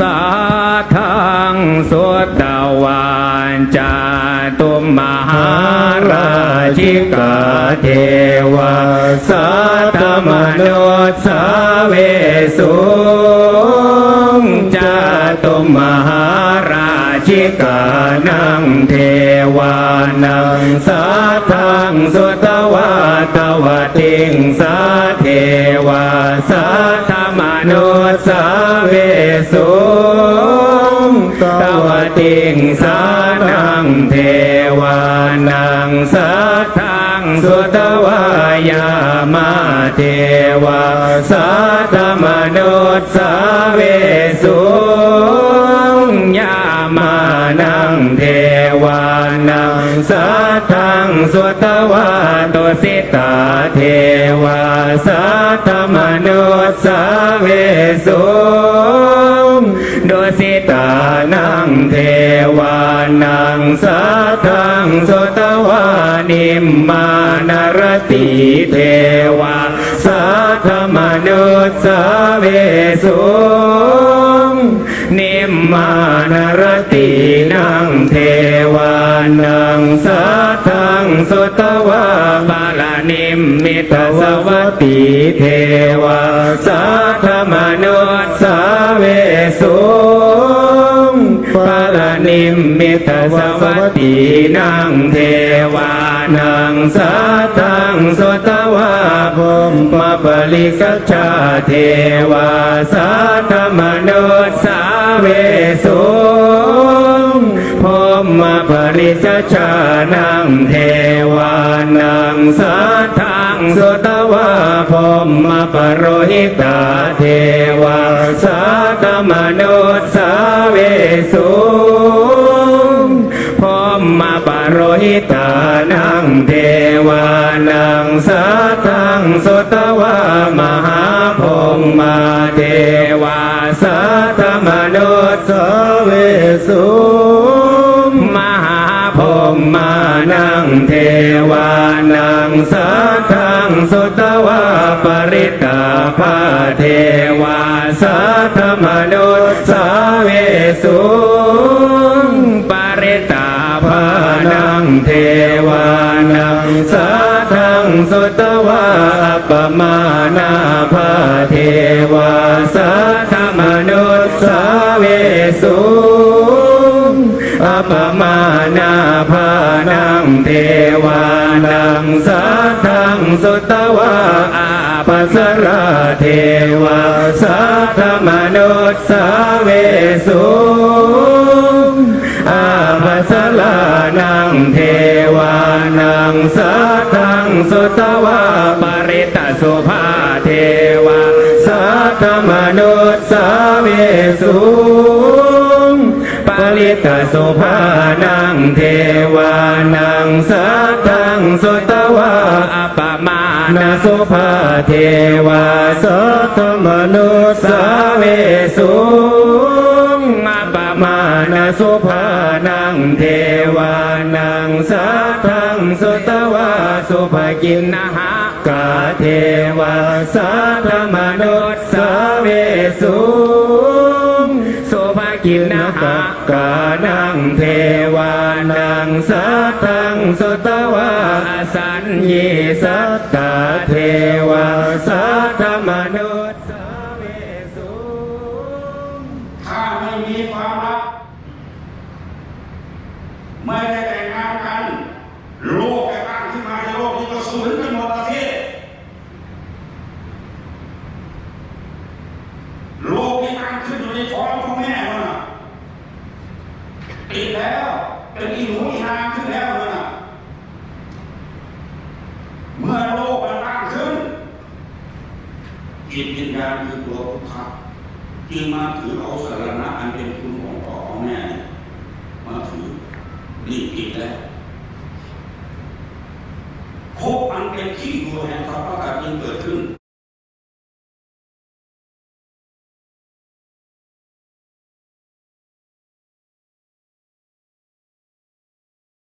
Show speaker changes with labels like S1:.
S1: สาทังสุตตวานจาตุมมหาราชิกาเทวาสัตมนุสาเวสุงจาตุมมหาราชิกานังเทวานังสัทังสุตวาตวติงสาเทวาสัทมนุสาเวสุ ตวติงสานังเทวานังสัทธังสุตวายามาเทวาสัทธมนุสสาเวสุงยามานังเทวานังสัทธังสุตวาตุสิตาเทวาสัทธมนุสสาเวสุง ดุสิตานังเทวานังสัทังสุตวานิมมานรติเทวาสัทมนุสสาเวสุงนิมมานรตินังเทวานังสัทังสุตวาบาลานิมมิตสวัตติเทวาสั มมิตสวัตตินังเทวานังสัทธังสตวาภมมาปริกัจฉาเทวาสัทธมนุสสาเวสุพมมาปริจจานังเทวานังสัทธังสตวาพมมาปรหิตาเทวาสัทธมนุสสาเวสุ โรหิตานังเทวานังสัทธังสุตวามหาพมมาเทวาสัทธมนุสเวสุมหาพมมานังเทวานังสัทธังสุตวาปริตาภาเทวาสัทธมนุสเวสุ เทวานังสัทธังสุตวาอัปปมานาภาเทวาสัทธมนุสสาเวสุอัปปมานาภานังเทวานังสัทธังสุตวาอาปัสราเทวาสัทธมนุสสาเวสุ สลานังเทวานังสัทังสุตวาปริตสุภาเทวาสัทมนุสสาเวสุงปริตสุภานังเทวานังสัทังสุตวาอัปมานาสุภาเทวาสัทมนุสสาเวสุงอัปปมานาสุภ สุตวาสุภกินนะหากาเทวาสัทธมนุสสาเวสุสุภกินนะหากานังเทวานังสัทังสุตวาสัญญีสัตตาเทวาสัทธมนุสสาเวสุง
S2: ถ้าไม่มีความรักไม่ได้แต่งงานกัน โลกจะตั้งขึ้นมาในโลกนี้ก็สูญกันหมดประเทศโลกที่ตั้งขึ้นอยู่ใน ท้องของแม่มันน่ะติดแล้ว เป็นอีหนูอีนางขึ้นแล้วมันน่ะเมื่อโลกมันตั้งขึ้นจิตวิญญาณคือตัวพุทธะจึงมาถือเอาสารณะอันเป็นคุณของพ่อของแม่มาถือนี่ผิดแล้วภพอันเป็นที่อยู่แห่งความประกาศจึงเกิดขึ้น